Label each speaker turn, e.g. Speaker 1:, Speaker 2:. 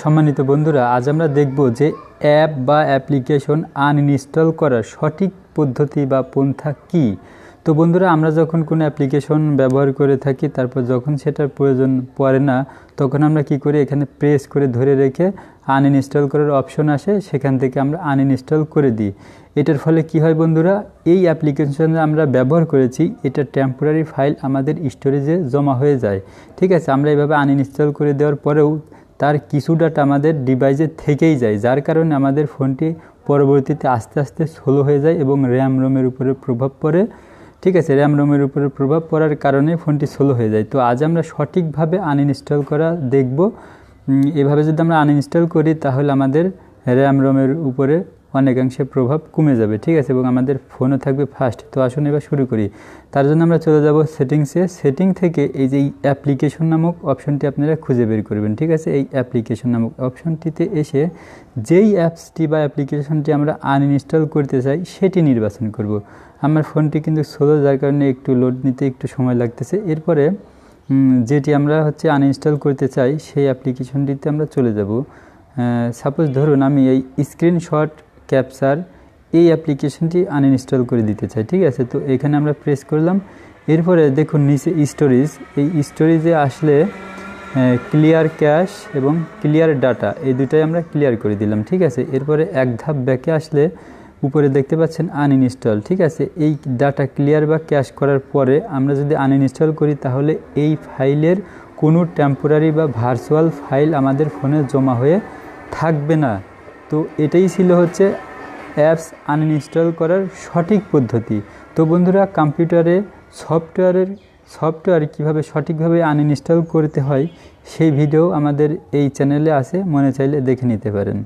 Speaker 1: সম্মানিত বন্ধুরা, আজ আমরা দেখব যে অ্যাপ বা অ্যাপ্লিকেশন আনইনস্টল করার সঠিক পদ্ধতি বা পন্থা কি। তো বন্ধুরা, আমরা যখন কোনো অ্যাপ্লিকেশন ব্যবহার করে থাকি, তারপর যখন সেটার প্রয়োজন পড়ে না, তখন আমরা কি করি, এখানে প্রেস করে ধরে রেখে আনইনস্টল করার অপশন আসে, সেখান থেকে আমরা আনইনস্টল করে দিই। এটার ফলে কি হয় বন্ধুরা, এই অ্যাপ্লিকেশন আমরা ব্যবহার করেছি, এটা টেম্পোরারি ফাইল আমাদের স্টোরেজে জমা হয়ে যায়। ঠিক আছে, আমরা এইভাবে আনইনস্টল করে দেওয়ার পরেও তার কিছু ডাটা আমাদের ডিভাইসে থেকেই যায়, যার কারণে আমাদের ফোনটি পরবর্তীতে আস্তে আস্তে স্লো হয়ে যায় এবং র্যাম রোমের উপরে প্রভাব পড়ে। ঠিক আছে র্যাম রোমের উপরে প্রভাব পড়ার কারণে ফোনটি স্লো হয়ে যায়। তো আজ আমরা সঠিকভাবে আনইনস্টল করা দেখব। এভাবে যদি আমরা আনইনস্টল করি, তাহলে আমাদের র্যাম রোমের উপরে অনেকাংশে প্রভাব কমে যাবে, ঠিক আছে? এবং আমাদের ফোনও থাকবে ফাস্ট তো আসুন এবার শুরু করি। তার জন্য আমরা চলে যাব সেটিংসে। সেটিং থেকে এই যে অ্যাপ্লিকেশন নামক অপশনটি আপনারা খুঁজে বের করবেন, ঠিক আছে? এই অ্যাপ্লিকেশন নামক অপশনটিতে এসে যেই অ্যাপসটি বা অ্যাপ্লিকেশনটি আমরা আনইনস্টল করতে চাই, সেটি নির্বাচন করব। আমার ফোনটি কিন্তু স্লো যার কারণে একটু লোড নিতে একটু সময় লাগতেছে। এরপরে যেটি আমরা হচ্ছে আনইনস্টল করতে চাই, সেই অ্যাপ্লিকেশনটিতে আমরা চলে যাব। সাপোজ ধরুন আমি এই স্ক্রিনশট ক্যাপচার এই অ্যাপ্লিকেশনটি আনইনস্টল করে দিতে চাই, ঠিক আছে? তো এখানে আমরা প্রেস করলাম। এরপরে দেখুন নিচে স্টোরেজ এই স্টোরেজে আসলে ক্লিয়ার ক্যাশ এবং ক্লিয়ার ডাটা এই দুটাই আমরা ক্লিয়ার করে দিলাম, ঠিক আছে? এরপরে এক ধাপ ব্যাকে আসলে উপরে দেখতে পাচ্ছেন আনইনস্টল ঠিক আছে? এই ডাটা ক্লিয়ার বা ক্যাশ করার পরে আমরা যদি আনইনস্টল করি, তাহলে এই ফাইলের কোনো টেম্পোরারি বা ভার্চুয়াল ফাইল আমাদের ফোনে জমা হয়ে থাকবে না। তো এটাই ছিল হচ্ছে অ্যাপস আনইনস্টল করার সঠিক পদ্ধতি। তো বন্ধুরা কম্পিউটারে সফটওয়্যারের সফটওয়্যার কীভাবে সঠিকভাবে আনইনস্টল করতে হয়, সেই ভিডিও আমাদের এই চ্যানেলে আছে, মনে চাইলে দেখে নিতে পারেন।